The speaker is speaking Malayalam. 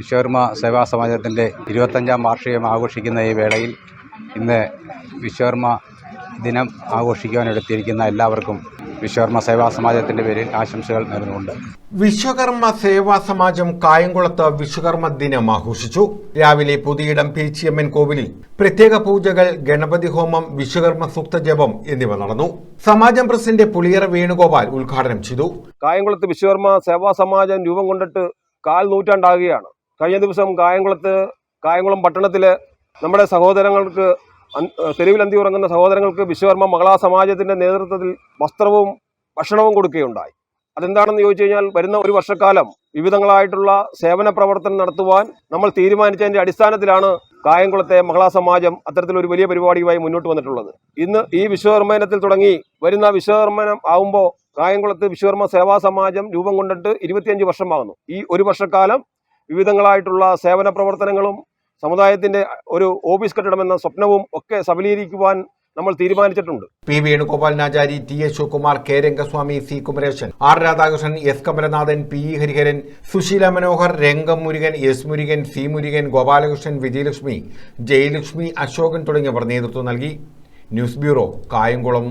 വിശ്വകർമ്മ സേവാ സമാജത്തിന്റെ ഇരുപത്തഞ്ചാം വാർഷികം ആഘോഷിക്കുന്ന ഈ വേളയിൽ ഇന്ന് വിശ്വകർമ്മ ദിനം ആഘോഷിക്കുവാനെടുത്തിരിക്കുന്ന എല്ലാവർക്കും വിശ്വകർമ്മ സേവാ സമാജത്തിന്റെ പേരിൽ ആശംസകൾ നേർന്നുകൊണ്ട്. വിശ്വകർമ്മ സേവാ സമാജം കായംകുളത്ത് വിശ്വകർമ്മ ദിനം ആഘോഷിച്ചു. രാവിലെ പുതിയിടം പേച്ചിയമ്മൻ കോവിലിൽ പ്രത്യേക പൂജകൾ ഗണപതി ഹോമം വിശ്വകർമ്മ സൂക്ത ജപം എന്നിവ നടന്നു. സമാജം പ്രസിഡന്റ് പുളിയറ വേണുഗോപാൽ ഉദ്ഘാടനം ചെയ്തു. കായംകുളത്ത് വിശ്വകർമ്മ സേവാ സമാജം രൂപം കൊണ്ടിട്ട് കാൽ നൂറ്റാണ്ടാകുകയാണ്. കഴിഞ്ഞ ദിവസം കായംകുളത്ത് കായംകുളം പട്ടണത്തിൽ നമ്മുടെ സഹോദരങ്ങൾക്ക് തെരുവിൽ അന്തി ഉറങ്ങുന്ന സഹോദരങ്ങൾക്ക് വിശ്വകർമ്മ മകളാ സമാജത്തിന്റെ നേതൃത്വത്തിൽ വസ്ത്രവും ഭക്ഷണവും കൊടുക്കുകയുണ്ടായി. അതെന്താണെന്ന് ചോദിച്ചു കഴിഞ്ഞാൽ വരുന്ന ഒരു വർഷക്കാലം വിവിധങ്ങളായിട്ടുള്ള സേവന പ്രവർത്തനം നടത്തുവാൻ നമ്മൾ തീരുമാനിച്ചതിന്റെ അടിസ്ഥാനത്തിലാണ് കായംകുളത്തെ മഹിളാ സമാജം അത്തരത്തിലൊരു വലിയ പരിപാടിയുമായി മുന്നോട്ട് വന്നിട്ടുള്ളത്. ഇന്ന് ഈ വിശ്വകർമ്മനത്തിൽ തുടങ്ങി വരുന്ന വിശ്വകർമ്മനം ആവുമ്പോൾ കായംകുളത്ത് വിശ്വകർമ്മ സേവാ സമാജം രൂപം കൊണ്ടിട്ട് ഇരുപത്തിയഞ്ച് വർഷമാകുന്നു ഈ ഒരു വർഷക്കാലം വിവിധങ്ങളായിട്ടുള്ള സേവന പ്രവർത്തനങ്ങളും സമുദായത്തിന്റെ ഒരു ഓഫീസ് കെട്ടിടമെന്ന സ്വപ്നവും ഒക്കെ സബലീകരിക്കുവാൻ നമ്മൾ തീരുമാനിച്ചിട്ടുണ്ട്. P Venugopalanachari T S Sivakumar K Rangaswamy C Kumaresan R Radhakrishnan S Kamalanathan P E Hariharan Susheela Manohar Rangam Murugan S Murugan C Murugan Gopalakrishnan Vijayalakshmi Jayalakshmi Ashokan തുടങ്ങിയവർ നേതൃത്വം നൽകി. News bureau Kayamkulam.